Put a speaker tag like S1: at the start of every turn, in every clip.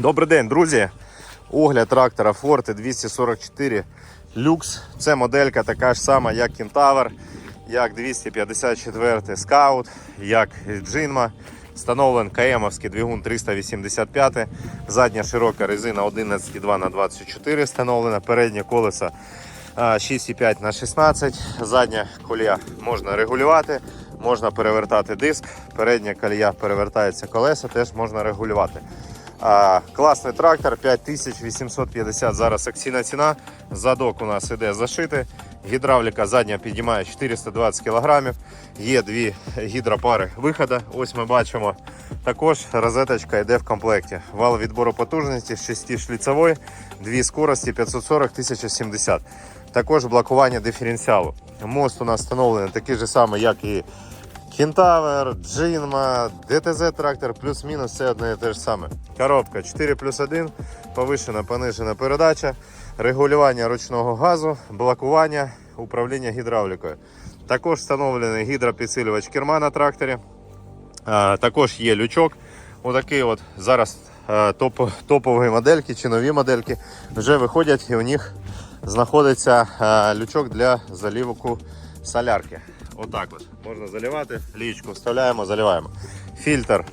S1: Добрий день, друзі. Огляд трактора Forte 244 Lux. Це моделька така ж сама, як Кентавр, як 254 Scout, як Джинма. Встановлен КМовський двигун 385. Задня широка резина 11,2 на 24 встановлена. Переднє колесо 6,5 на 16. Задня колія можна регулювати, можна перевертати диск. Передня колія перевертається колеса, теж можна регулювати. Класний трактор 5850 зараз акційна ціна. Задок у нас іде зашитий. Гідравліка задня підіймає 420 кг. Є дві гідропари виходу. Ось ми бачимо. Також розеточка йде в комплекті. Вал відбору потужності 6 шліцевої, дві скорості 540-1070. Також блокування диференціалу. Мост у нас встановлений такий же самий, як і Кентавр, Джинма, ДТЗ трактор, плюс-мінус все одне і те ж саме. Коробка 4 плюс 1, повишена, понижена передача, регулювання ручного газу, блокування, управління гідравлікою. Також встановлений гідропідсилювач керма на тракторі. Також є лючок. Отакий от зараз топ, топові модельки чи нові модельки вже виходять і у них знаходиться лючок для залівку солярки. Отак от можна заливати, лічку вставляємо, заливаємо. Фільтр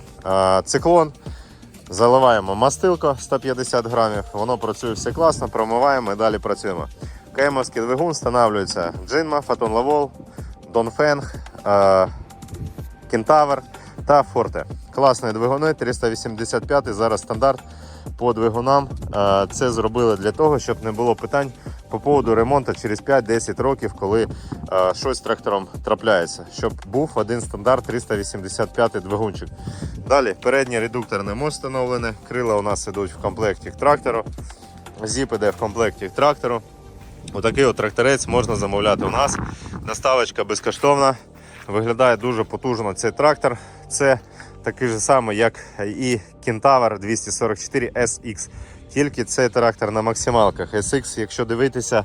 S1: циклон. Заливаємо мастилко 150 грамів, воно працює все класно, промиваємо і далі працюємо. КМовський двигун встановлюється Джинма, Фотон Лавол, Донфенг, Кентавр та Форте. Класні двигуни 385 зараз стандарт по двигунам. Це зробили для того, щоб не було питань по поводу ремонту через 5-10 років, коли е, щось з трактором трапляється. Щоб був один стандарт 385 двигунчик. Далі передній редукторний мост встановлений. Крила у нас ідуть в комплекті трактору. Зіп іде в комплекті трактору. Отакий от тракторець можна замовляти у нас. Доставочка безкоштовна. Виглядає дуже потужно цей трактор. Це такий же самий, як і Кентавр 244 SX. Тільки цей трактор на максималках. SX, якщо дивитися,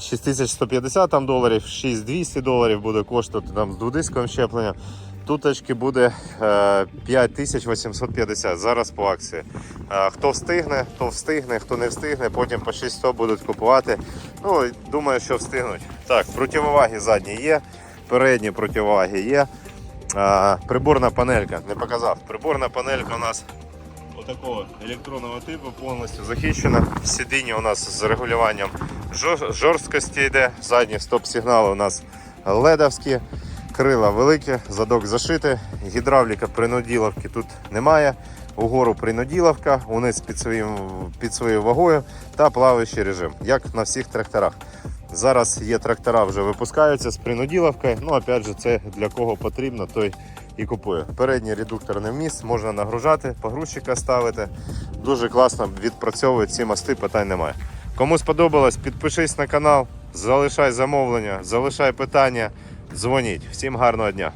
S1: 6150 там доларів, 6200 доларів буде коштувати там з дводисковим щепленням. Туточки буде е, 5850 зараз по акції. Е, Хто встигне, то встигне, хто не встигне, потім по 600 будуть купувати. Ну, думаю, що встигнуть. Так, противоваги задні є, передні противоваги є. Е, Приборна панелька, не показав. Приборна панелька у нас отакого електронного типу, повністю захищена. Сидіння у нас з регулюванням жор- жорсткості йде. Задні стоп-сигнали у нас ледовські. Крила великі, задок зашитий, гідравліка принуділовки тут немає. Угору принуділовка, униз під, своїм, під своєю вагою та плаваючий режим, як на всіх тракторах. Зараз є трактора, вже випускаються з принуділовкою. Ну, опять же, це для кого потрібно, той і купує. Передній редукторний міст можна нагружати, погрузчика ставити. Дуже класно відпрацьовують ці мости, питань немає. Кому сподобалось, підпишись на канал, залишай замовлення, залишай питання, дзвоніть. Всім гарного дня!